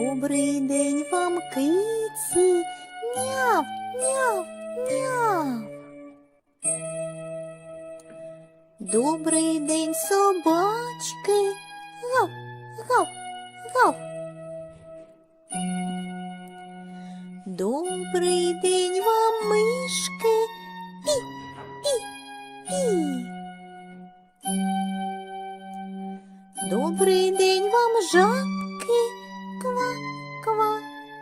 Добрий день вам, киці. Няв, няв, няв. Добрий день, собачки. Гав, гав, гав. Добрий день вам, мишки. Пі, пі, пі. Добрий день вам, жабки.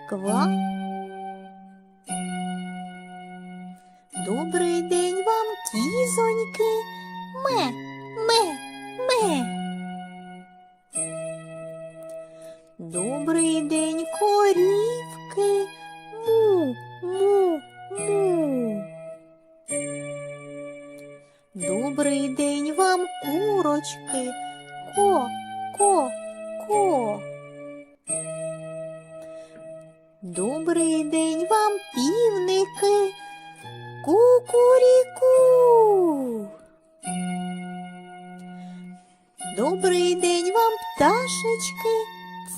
Ква. Добрий день вам, кізоньки. Ме, ме, ме. Добрий день, корівки. Му, му, му. Добрий день вам, курочки. Ко, ко, ко. Добрий день вам, півники. Кукуріку. Добрий день вам, пташечки.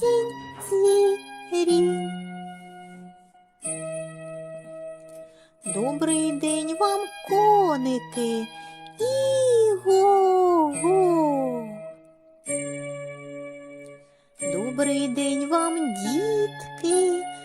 Цінь, цвірінь. Добрий день вам, коники. Іго-го. Добрий день вам, дітки.